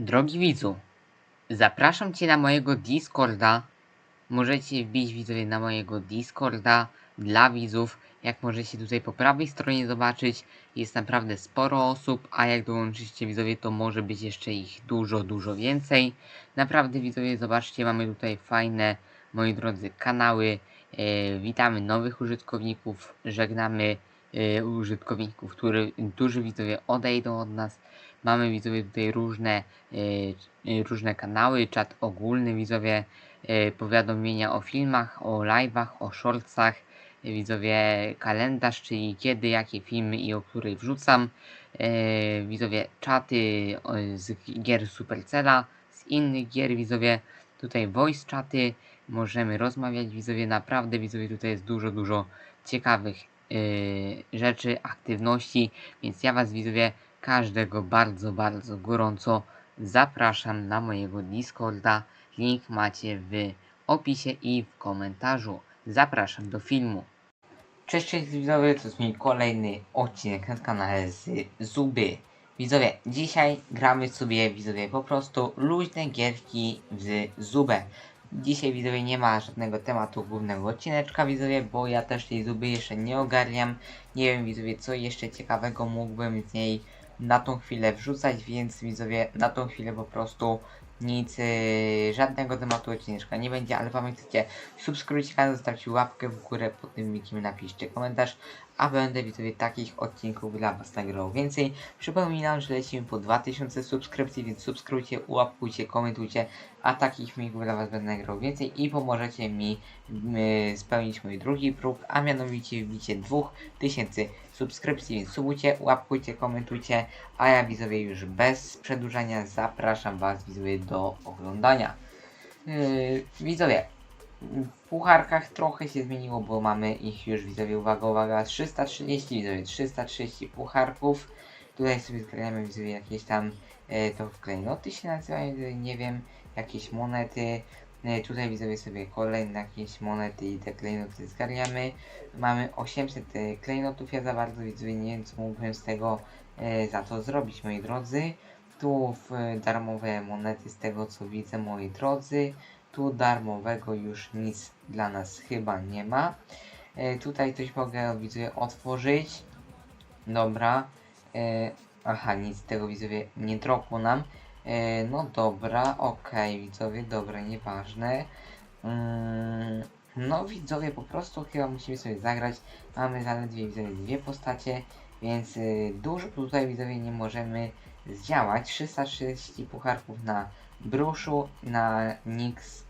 Drogi widzu, zapraszam Cię na mojego Discorda. Możecie wbić widzowie na mojego Discorda dla widzów. Jak możecie tutaj po prawej stronie zobaczyć, jest naprawdę sporo osób, a jak dołączycie widzowie, to może być jeszcze ich dużo, dużo więcej. Naprawdę widzowie, zobaczcie, mamy tutaj fajne, moi drodzy, kanały. E, witamy nowych użytkowników, żegnamy e, użytkowników, który, którzy widzowie odejdą od nas. Mamy widzowie tutaj różne, e, e, różne kanały, czat ogólny widzowie, e, powiadomienia o filmach, o live'ach, o shortsach, widzowie kalendarz, czyli kiedy, jakie filmy i o której wrzucam, widzowie czaty z gier Supercella, z innych gier widzowie, tutaj voice czaty, możemy rozmawiać widzowie, naprawdę widzowie tutaj jest dużo, dużo ciekawych rzeczy, aktywności, więc ja was widzowie każdego bardzo, bardzo gorąco zapraszam na mojego Discorda. Link macie w opisie i w komentarzu. Zapraszam do filmu. Cześć, cześć widzowie, to jest mój kolejny odcinek na kanale z Zuby. Widzowie, dzisiaj gramy sobie, widzowie, po prostu luźne gierki w Zubę. Dzisiaj, widzowie, nie ma żadnego tematu głównego odcineczka, widzowie, bo ja też tej Zuby jeszcze nie ogarniam. Nie wiem, widzowie, co jeszcze ciekawego mógłbym z niej na tą chwilę wrzucać, więc widzowie, na tą chwilę po prostu nic, yy, żadnego tematu odcineczka nie będzie, ale pamiętajcie, subskrybujcie kanał, zostawcie łapkę w górę pod tym linkiem, napiszcie komentarz, a będę widzowie takich odcinków dla Was nagrywał więcej. Przypominam, że lecimy po 2000 subskrypcji, więc subskrybujcie, łapkujcie, komentujcie, a takich filmików dla Was będę nagrywał więcej i pomożecie mi yy, spełnić mój drugi próg, a mianowicie wbicie 2000 subskrypcji, subujcie, łapkujcie, komentujcie, a ja widzowie już bez przedłużania zapraszam Was widzowie do oglądania. Yy, widzowie, w pucharkach trochę się zmieniło, bo mamy ich już widzowie, uwaga, uwaga, 330 widzowie, 330 pucharków. Tutaj sobie zgrajamy widzowie jakieś tam, e, to klejnoty się nazywają, nie wiem, jakieś monety. E, tutaj widzowie sobie kolejne jakieś monety i te klejnoty zgarniamy. Mamy 800 e, klejnotów, ja za bardzo widzowie nie wiem co mógłbym z tego e, za to zrobić moi drodzy. Tu darmowe monety z tego co widzę moi drodzy. Tu darmowego już nic dla nas chyba nie ma. Tutaj coś mogę widzowie otworzyć. Dobra. Aha, nic z tego widzowie nie dropło nam. E, no dobra, okej widzowie, dobra, nieważne. Mm, no widzowie, po prostu chyba musimy sobie zagrać. Mamy zaledwie widzowie dwie postacie, więc y, dużo tutaj widzowie nie możemy zdziałać. 330 pucharków na bruszu, na Nix,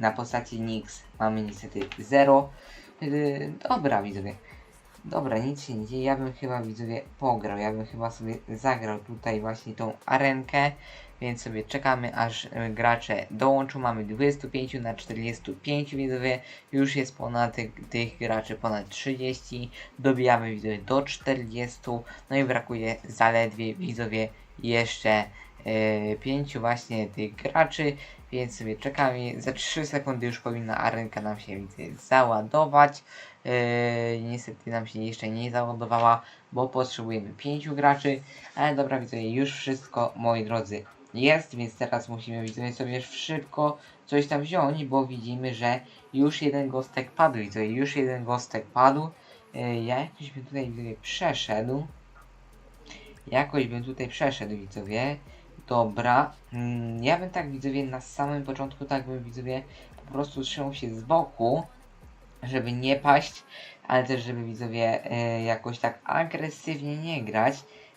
na postaci Nix mamy niestety 0. Y, dobra widzowie. Dobra, nic się nie dzieje. Ja bym chyba widzowie pograł. Ja bym chyba sobie zagrał tutaj właśnie tą arenkę. Więc sobie czekamy aż y, gracze dołączą. Mamy 25 na 45 widzowie. Już jest ponad tych, tych graczy ponad 30. Dobijamy widzowie do 40. No i brakuje zaledwie widzowie jeszcze yy, 5 właśnie tych graczy. Więc sobie czekamy. Za 3 sekundy już powinna arenka nam się widzę, załadować. Yy, niestety nam się jeszcze nie załadowała, bo potrzebujemy 5 graczy. Ale dobra, widzowie, już wszystko, moi drodzy, jest, więc teraz musimy widzowie sobie szybko coś tam wziąć, bo widzimy, że już jeden gostek padł, widzowie, już jeden gostek padł. Yy, ja jakoś bym tutaj widzowie przeszedł. Jakoś bym tutaj przeszedł, widzowie. Dobra, mm, ja bym tak widzowie na samym początku tak bym widzowie po prostu trzymał się z boku, żeby nie paść, ale też żeby widzowie e, jakoś tak agresywnie nie grać.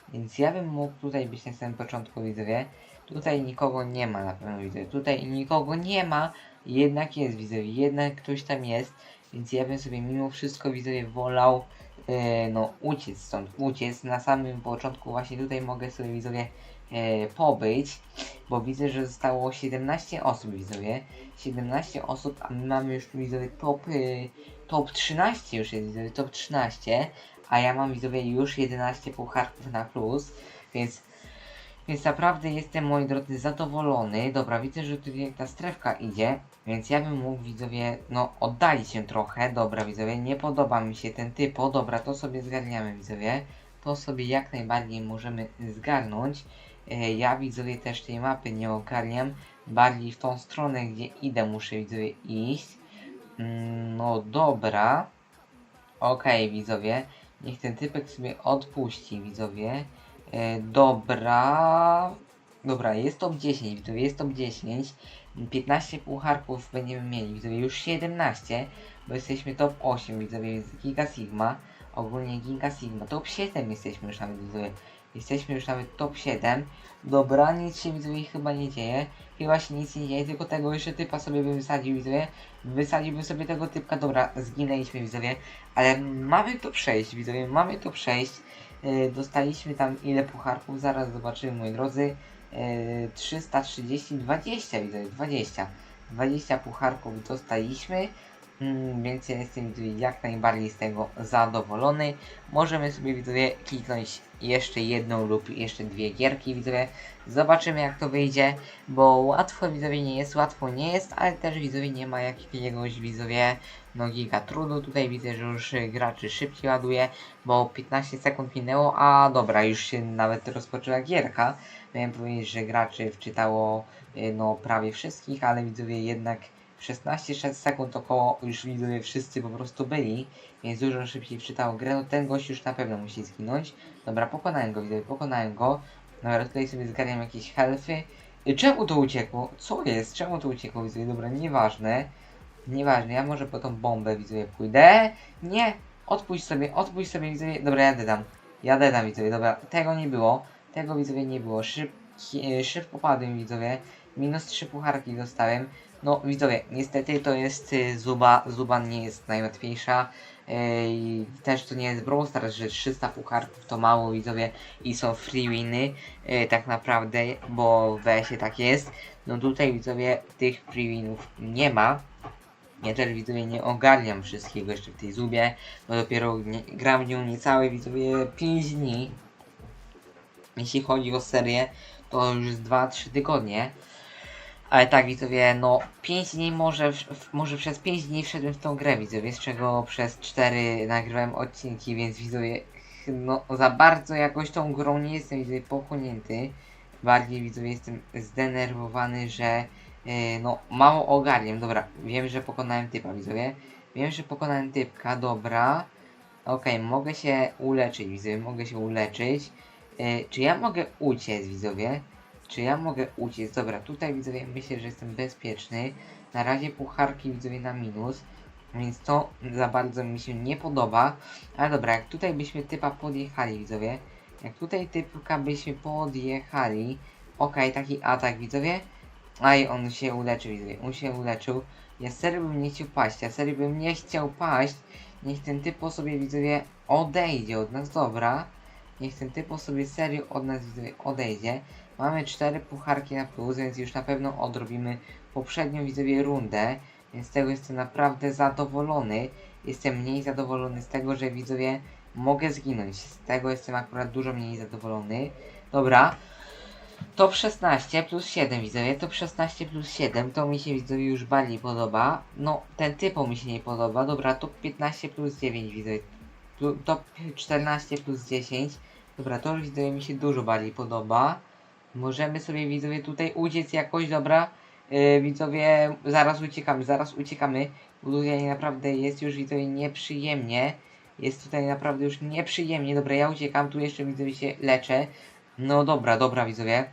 Więc ja bym mógł tutaj być na samym początku widzowie. Tutaj nikogo nie ma na pewno widzowie. Tutaj nikogo nie ma, jednak jest widzowie, jednak ktoś tam jest. Więc ja bym sobie mimo wszystko widzowie wolał e, no uciec stąd, uciec. Na samym początku właśnie tutaj mogę sobie widzowie e, pobyć, bo widzę, że zostało 17 osób widzowie. 17 osób, a my mamy już widzowie top, y, top 13 już jest widzowie, top 13, a ja mam widzowie już 11 pucharków na plus, więc więc naprawdę jestem moi drodzy zadowolony. Dobra, widzę, że tutaj ta strefka idzie, więc ja bym mógł widzowie, no oddalić się trochę. Dobra widzowie, nie podoba mi się ten typo. Dobra, to sobie zgarniamy widzowie. To sobie jak najbardziej możemy zgarnąć. E, ja widzowie też tej mapy nie ogarniam. Bardziej w tą stronę, gdzie idę, muszę widzowie iść. Mm, No dobra. Okej, widzowie. Niech ten typek sobie odpuści, widzowie. E, dobra. Dobra, jest top 10, widzowie, jest top 10. 15 pucharków będziemy mieli, widzowie, już 17, bo jesteśmy top 8, widzowie, więc Giga Sigma. Ogólnie Giga Sigma, top 7 jesteśmy już nawet, widzowie. Jesteśmy już nawet top 7. Dobra, nic się widzowie chyba nie dzieje. Chyba się nic nie dzieje, tylko tego jeszcze typa sobie bym wysadził, widzowie. Wysadziłbym sobie tego typka, dobra, zginęliśmy, widzowie. Ale mamy to przejść, widzowie, mamy to przejść. Yy, dostaliśmy tam ile pucharków, zaraz zobaczymy, moi drodzy. Yy, 330, 20, widzowie, 20. 20 pucharków dostaliśmy. Mm, więc ja jestem widzowie, jak najbardziej z tego zadowolony. Możemy sobie widzowie kliknąć jeszcze jedną lub jeszcze dwie gierki widzowie. Zobaczymy jak to wyjdzie, bo łatwo widzowie nie jest, łatwo nie jest, ale też widzowie nie ma jakiegoś widzowie no giga trudu. Tutaj widzę, że już graczy szybciej ładuje, bo 15 sekund minęło, a dobra, już się nawet rozpoczęła gierka. Miałem powiedzieć, że graczy wczytało y, no prawie wszystkich, ale widzowie jednak 16 sekund około już widzowie wszyscy po prostu byli, więc dużo szybciej wczytało grę. No ten gość już na pewno musi zginąć. Dobra, pokonałem go, widzowie, pokonałem go. Dobra, tutaj sobie zgarniam jakieś healthy. Y, Czemu to uciekło? Co jest? Czemu to uciekło, widzowie? Dobra, nieważne. Nieważne, ja może po tą bombę, widzowie, pójdę. Nie! Odpuść sobie, odpuść sobie, widzowie. Dobra, jadę tam. Jadę tam, widzowie, dobra. Tego nie było. Tego, widzowie, nie było. Szyb, hi- y, szybko padłem, widzowie. Minus 3 pucharki dostałem. No widzowie, niestety to jest y, Zuba, Zuba nie jest najłatwiejsza. Ej, też to nie jest Brawl Stars, że 300 pucharków to mało widzowie i są free winy y, tak naprawdę, bo w WS-ie tak jest. No tutaj widzowie tych free winów nie ma. Ja też widzowie nie ogarniam wszystkiego jeszcze w tej Zubie, bo dopiero nie, gram w nią niecałe widzowie 5 dni. Jeśli chodzi o serię, to już z 2-3 tygodnie. Ale tak widzowie, no 5 dni może, w- może przez 5 dni wszedłem w tą grę widzowie, z czego przez 4 nagrywałem odcinki, więc widzowie, no za bardzo jakoś tą grą nie jestem widzowie pochłonięty. Bardziej widzowie jestem zdenerwowany, że yy, no mało ogarniam. Dobra, wiem, że pokonałem typa widzowie. Wiem, że pokonałem typka, dobra. Okej, mogę się uleczyć widzowie, mogę się uleczyć. Yy, czy ja mogę uciec widzowie? Czy ja mogę uciec? Dobra, tutaj widzowie myślę, że jestem bezpieczny. Na razie pucharki widzowie na minus. Więc to za bardzo mi się nie podoba. Ale dobra, jak tutaj byśmy typa podjechali widzowie. Jak tutaj typka byśmy podjechali. Okej, taki atak widzowie. Aj, on się uleczył widzowie. On się uleczył. Ja serio bym nie chciał paść. Ja serio bym nie chciał paść. Niech ten typo sobie widzowie odejdzie od nas. Dobra. Niech ten typo sobie serio od nas widzowie odejdzie. Mamy cztery pucharki na plus, więc już na pewno odrobimy poprzednią widzowie rundę, więc z tego jestem naprawdę zadowolony. Jestem mniej zadowolony z tego, że widzowie mogę zginąć. Z tego jestem akurat dużo mniej zadowolony. Dobra. Top 16 plus 7 widzowie, top 16 plus 7 to mi się widzowie już bardziej podoba. No, ten typo mi się nie podoba. Dobra, top 15 plus 9 widzowie. Top 14 plus 10. Dobra, to już widzowie mi się dużo bardziej podoba. Możemy sobie widzowie tutaj uciec jakoś, dobra? Yy, widzowie, zaraz uciekamy, zaraz uciekamy. Bo tutaj naprawdę jest już widzowie nieprzyjemnie. Jest tutaj naprawdę już nieprzyjemnie. Dobra, ja uciekam, tu jeszcze widzowie się leczę. No dobra, dobra widzowie.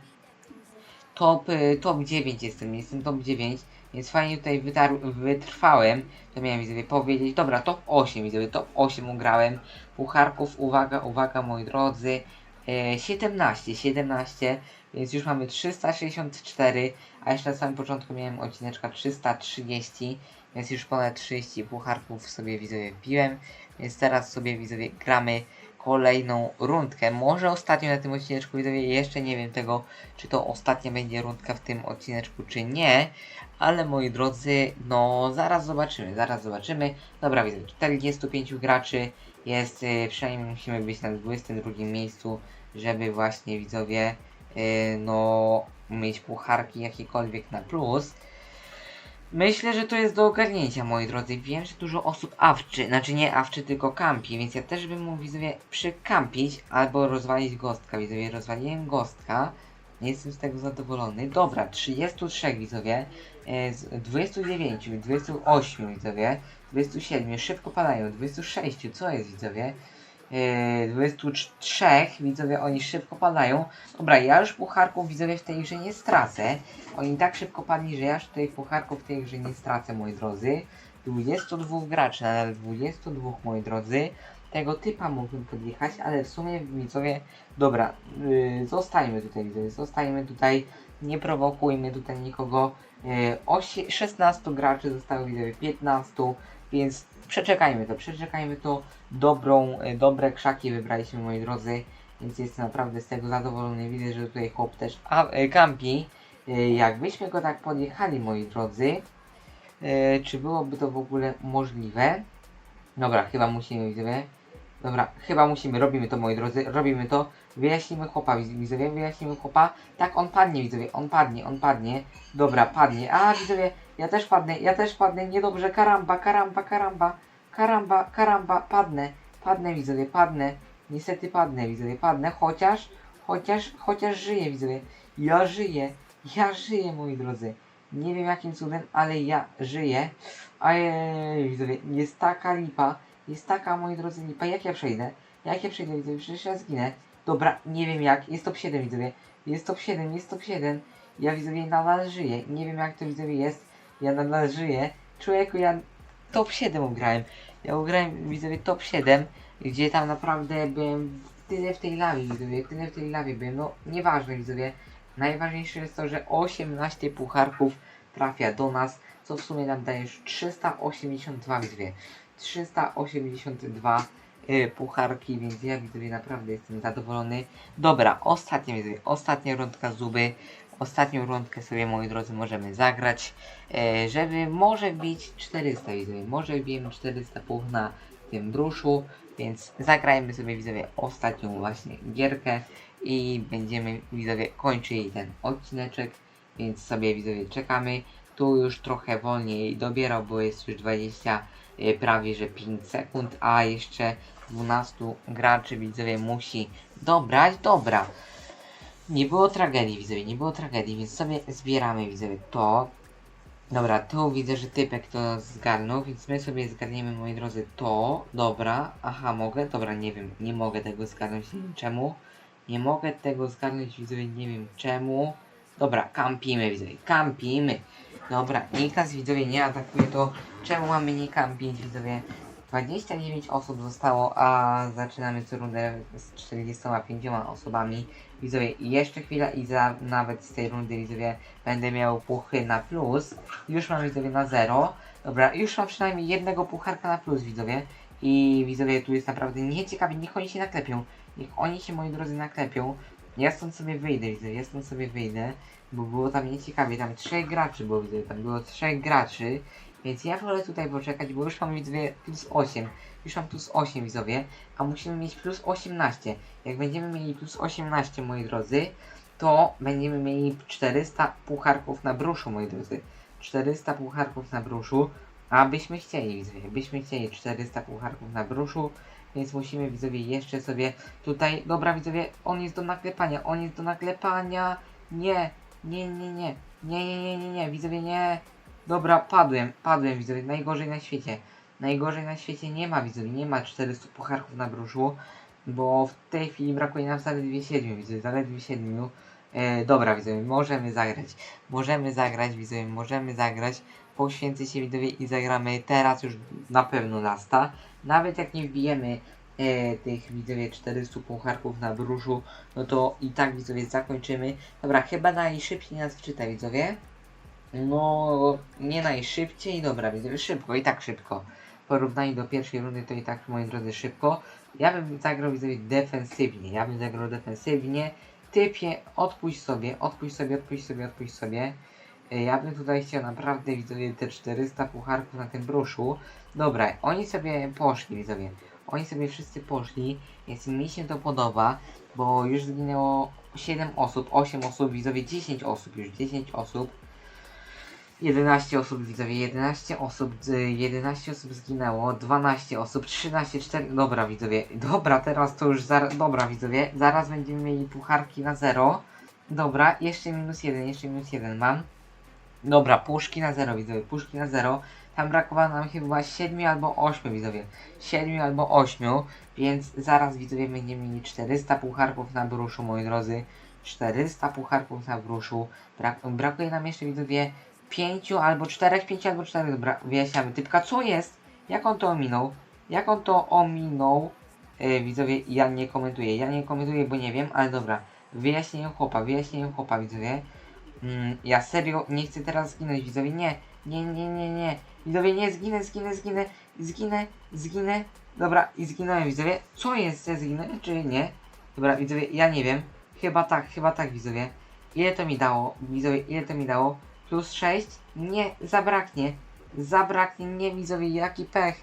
Top, y, top 9 jestem, jestem top 9. Więc fajnie tutaj wytar- wytrwałem. To miałem widzowie powiedzieć. Dobra, top 8 widzowie, top 8 ugrałem. Pucharków, uwaga, uwaga moi drodzy. E, 17, 17, więc już mamy 364, a jeszcze na samym początku miałem odcineczka 330, więc już ponad 30 pucharków sobie widzowie wbiłem, więc teraz sobie widzowie gramy kolejną rundkę. Może ostatnią na tym odcineczku widzowie, jeszcze nie wiem tego, czy to ostatnia będzie rundka w tym odcineczku, czy nie, ale moi drodzy, no zaraz zobaczymy, zaraz zobaczymy. Dobra widzowie, 45 graczy jest, y, przynajmniej musimy być na 22 miejscu, żeby właśnie widzowie, y, no, mieć pucharki jakiekolwiek na plus. Myślę, że to jest do ogarnięcia, moi drodzy. Wiem, że dużo osób awczy, znaczy nie awczy, tylko kampi, więc ja też bym mógł widzowie przykampić albo rozwalić gostka. Widzowie, rozwaliłem gostka. Nie jestem z tego zadowolony. Dobra, 33 widzowie, e, z 29, 28 widzowie, 27, szybko padają, 26, co jest widzowie? E, 23 widzowie, oni szybko padają. Dobra, ja już pucharków widzowie w tej grze nie stracę. Oni tak szybko padli, że ja już tutaj pucharków w tej grze nie stracę, moi drodzy. 22 graczy, nadal 22, moi drodzy. Tego typa mógłbym podjechać, ale w sumie widzowie, dobra, yy, tutaj, widzowie, zostajmy tutaj, nie prowokujmy tutaj nikogo. Yy, osie- 16 graczy zostało, widzowie, 15, więc przeczekajmy to, przeczekajmy to. Dobrą, yy, dobre krzaki wybraliśmy, moi drodzy, więc jestem naprawdę z tego zadowolony. Widzę, że tutaj chłop też a, yy, kampi. Yy, jakbyśmy go tak podjechali, moi drodzy, E, czy byłoby to w ogóle możliwe? Dobra, chyba musimy, widzowie. Dobra, chyba musimy, robimy to, moi drodzy, robimy to. Wyjaśnimy chłopa, widz- widzowie, wyjaśnimy chłopa. Tak, on padnie, widzowie, on padnie, on padnie. Dobra, padnie. A, widzowie, ja też padnę, ja też padnę, niedobrze, karamba, karamba, karamba, karamba, karamba, padnę, padnę, widzowie, padnę. Niestety padnę, widzowie, padnę, chociaż, chociaż, chociaż żyję, widzowie. Ja żyję, ja żyję, moi drodzy. Nie wiem jakim cudem, ale ja żyję. Ojej, widzowie, jest taka lipa. Jest taka, moi drodzy, lipa. Jak ja przejdę? Jak ja przejdę, widzowie? Przecież ja zginę. Dobra, nie wiem jak. Jest top 7, widzowie. Jest top 7, jest top 7. Ja, widzowie, nadal żyję. Nie wiem jak to, widzowie, jest. Ja nadal żyję. Człowieku, ja top 7 ugrałem. Ja ugrałem, widzowie, top 7, gdzie tam naprawdę byłem tyle w tej lawie, widzowie. Tyle w tej lawie byłem. No, nieważne, widzowie. Najważniejsze jest to, że 18 pucharków trafia do nas, co w sumie nam daje już 382 widzowie. 382 y, pucharki, więc ja widzowie naprawdę jestem zadowolony. Dobra, ostatnia widzowie, ostatnia rundka zuby. Ostatnią rundkę sobie moi drodzy możemy zagrać, e, żeby może wbić 400 widzowie. Może wbijemy 400 puch na tym bruszu, więc zagrajmy sobie widzowie ostatnią właśnie gierkę i będziemy widzowie kończyli ten odcineczek, więc sobie widzowie czekamy. Tu już trochę wolniej dobierał, bo jest już 20 e, prawie że 5 sekund, a jeszcze 12 graczy widzowie musi dobrać. Dobra. Nie było tragedii widzowie, nie było tragedii, więc sobie zbieramy widzowie to. Dobra, tu widzę, że typek to zgarnął, więc my sobie zgarniemy, moi drodzy, to. Dobra, aha, mogę? Dobra, nie wiem, nie mogę tego zgarnąć, nie wiem czemu. Nie mogę tego zgarnąć, widzowie, nie wiem czemu. Dobra, kampimy, widzowie, kampimy. Dobra, nikt nas, widzowie, nie atakuje, to czemu mamy nie kampić, widzowie? 29 osób zostało, a zaczynamy co rundę z 45 osobami. Widzowie, jeszcze chwila i za, nawet z tej rundy, widzowie, będę miał puchy na plus. Już mam, widzowie, na zero. Dobra, już mam przynajmniej jednego pucharka na plus, widzowie. I widzowie, tu jest naprawdę nieciekawie, niech oni się naklepią. Niech oni się, moi drodzy, naklepią. Ja stąd sobie wyjdę, widzę, ja stąd sobie wyjdę, bo było tam nieciekawie, tam trzech graczy było, widzę, tam było trzech graczy, więc ja wolę tutaj poczekać, bo już mam, widzowie, plus 8, już mam plus 8, widzowie, a musimy mieć plus 18. Jak będziemy mieli plus 18, moi drodzy, to będziemy mieli 400 pucharków na bruszu, moi drodzy. 400 pucharków na bruszu, a byśmy chcieli, widzowie, byśmy chcieli 400 pucharków na bruszu, więc musimy, widzowie, jeszcze sobie tutaj, dobra, widzowie, on jest do naklepania, on jest do naklepania, nie, nie, nie, nie, nie, nie, nie, nie, nie, widzowie, nie, dobra, padłem, padłem, widzowie, najgorzej na świecie, najgorzej na świecie nie ma, widzowie, nie ma 400 pucharków na bruszu, bo w tej chwili brakuje nam zaledwie 7, widzowie, zaledwie 7, e, dobra, widzowie, możemy zagrać, możemy zagrać, widzowie, możemy zagrać, poświęcę się, widzowie, i zagramy teraz już na pewno lasta, nawet jak nie wbijemy e, tych widzowie 400 pucharków na bruszu, no to i tak widzowie zakończymy. Dobra, chyba najszybciej nas wczyta widzowie. No, nie najszybciej, dobra widzowie, szybko, i tak szybko. W porównaniu do pierwszej rundy to i tak, moi drodzy, szybko. Ja bym zagrał widzowie defensywnie, ja bym zagrał defensywnie. Typie, odpuść sobie, odpuść sobie, odpuść sobie, odpuść sobie. E, Ja bym tutaj chciał naprawdę widzowie te 400 pucharków na tym bruszu. Dobra, oni sobie poszli, widzowie. Oni sobie wszyscy poszli, więc mi się to podoba, bo już zginęło 7 osób, 8 osób, widzowie 10 osób, już 10 osób. 11 osób, widzowie, 11 osób, y, 11 osób zginęło, 12 osób, 13, 4, dobra widzowie, dobra, teraz to już, zar... dobra widzowie, zaraz będziemy mieli pucharki na zero, Dobra, jeszcze minus jeden, jeszcze minus jeden mam. Dobra, puszki na zero widzowie, puszki na zero. Tam brakowało nam chyba 7 albo 8 widzowie. 7 albo 8, więc zaraz widzowie będziemy mieli 400 pucharków na bruszu, moi drodzy. 400 pucharków na bruszu. Brak, brakuje nam jeszcze widzowie 5 albo 4, 5 albo 4. Dobra, wyjaśniamy. Typka, co jest? Jak on to ominął? Jak on to ominął? E, widzowie, ja nie komentuję. Ja nie komentuję, bo nie wiem, ale dobra. Wyjaśnię chłopa, wyjaśnię chłopa, widzowie. Mm, ja serio nie chcę teraz zginąć, widzowie. Nie, nie, nie, nie, nie. Widzowie, nie, zginę, zginę, zginę, zginę, zginę. Dobra, i zginąłem, widzowie. Co jest, ja zginę, czy nie? Dobra, widzowie, ja nie wiem. Chyba tak, chyba tak, widzowie. Ile to mi dało? Widzowie, ile to mi dało? Plus 6? Nie, zabraknie. Zabraknie, nie, widzowie, jaki pech.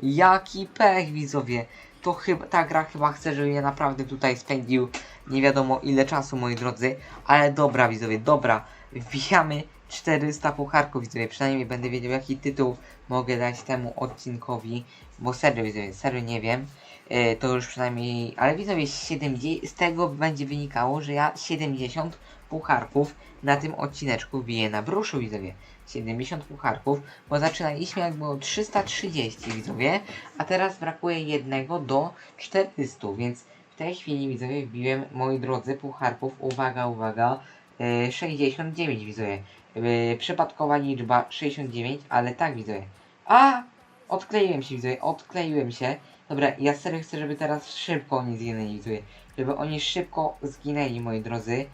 Jaki pech, widzowie. To chyba, ta gra chyba chce, żebym ja naprawdę tutaj spędził nie wiadomo ile czasu, moi drodzy. Ale dobra, widzowie, dobra. Wbijamy 400 pucharków, widzowie. Przynajmniej będę wiedział, jaki tytuł mogę dać temu odcinkowi. Bo serio, widzowie, serio nie wiem. E, to już przynajmniej, ale widzowie, 70, z tego będzie wynikało, że ja 70 pucharków na tym odcineczku wbiję na bruszu, widzowie. 70 pucharków, bo zaczynaliśmy jak było 330, widzowie, a teraz brakuje jednego do 400, więc w tej chwili, widzowie, wbiłem, moi drodzy, pucharków, uwaga, uwaga, e, 69, widzowie. E, przypadkowa liczba 69, ale tak, widzowie. A! Odkleiłem się, widzowie, odkleiłem się. Dobra, ja serio chcę, żeby teraz szybko oni zginęli, widzowie. Żeby oni szybko zginęli, moi drodzy.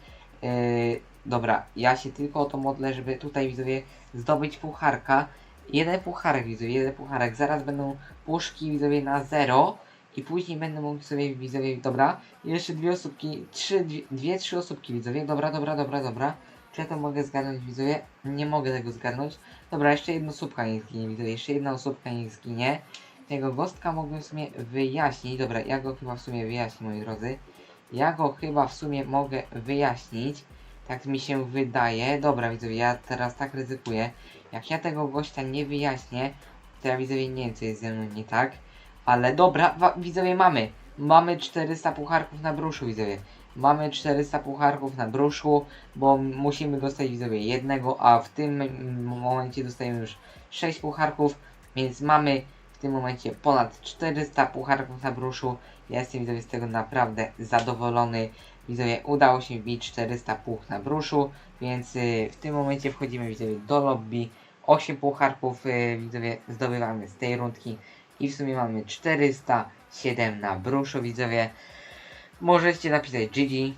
Yy, dobra, ja się tylko o to modlę, żeby tutaj, widzowie, zdobyć pucharka. Jeden pucharek, widzowie, jeden pucharek. Zaraz będą puszki, widzowie, na zero. I później będę mógł sobie, widzowie, dobra. Jeszcze dwie osóbki, trzy, dwie, dwie, trzy osóbki, widzowie. Dobra, dobra, dobra, dobra. Czy ja to mogę zgarnąć, widzowie? Nie mogę tego zgarnąć. Dobra, jeszcze jedna osóbka niech zginie, widzowie. Jeszcze jedna osóbka niech zginie. Tego gostka mogłem w sumie wyjaśnić. Dobra, ja go chyba w sumie wyjaśnię, moi drodzy. Ja go chyba w sumie mogę wyjaśnić. Tak mi się wydaje. Dobra, widzowie, ja teraz tak ryzykuję. Jak ja tego gościa nie wyjaśnię, to ja widzowie nie wiem, co jest ze mną nie tak. Ale dobra, widzowie, mamy. Mamy 400 pucharków na bruszu, widzowie. Mamy 400 pucharków na bruszu, bo musimy dostać widzowie jednego, a w tym momencie dostajemy już 6 pucharków, więc mamy w tym momencie ponad 400 pucharków na bruszu. Ja jestem widzowie z tego naprawdę zadowolony. Widzowie, udało się wbić 400 puch na bruszu, więc y, w tym momencie wchodzimy widzowie do lobby. 8 pucharków y, widzowie zdobywamy z tej rundki i w sumie mamy 407 na bruszu widzowie. Możecie napisać GG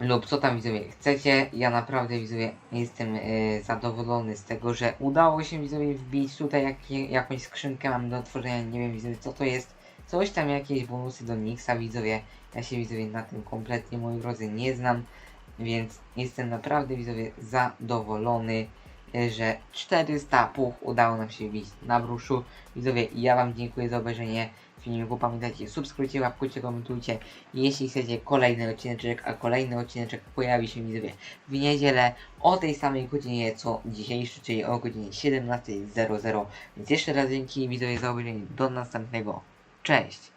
lub co tam widzowie chcecie. Ja naprawdę widzowie jestem e, zadowolony z tego, że udało się widzowie wbić tutaj jakie, jakąś skrzynkę mam do otworzenia. Nie wiem widzowie co to jest. Coś tam jakieś bonusy do Nixa widzowie. Ja się widzowie na tym kompletnie moi drodzy nie znam. Więc jestem naprawdę widzowie zadowolony, że 400 puch udało nam się wbić na bruszu. Widzowie ja wam dziękuję za obejrzenie filmiku. Pamiętajcie, subskrybujcie, łapkujcie, komentujcie. Jeśli chcecie kolejny odcineczek, a kolejny odcineczek pojawi się widzowie w niedzielę o tej samej godzinie co dzisiejszy, czyli o godzinie 17.00. Więc jeszcze raz dzięki widzowie za obejrzenie. Do następnego. Cześć!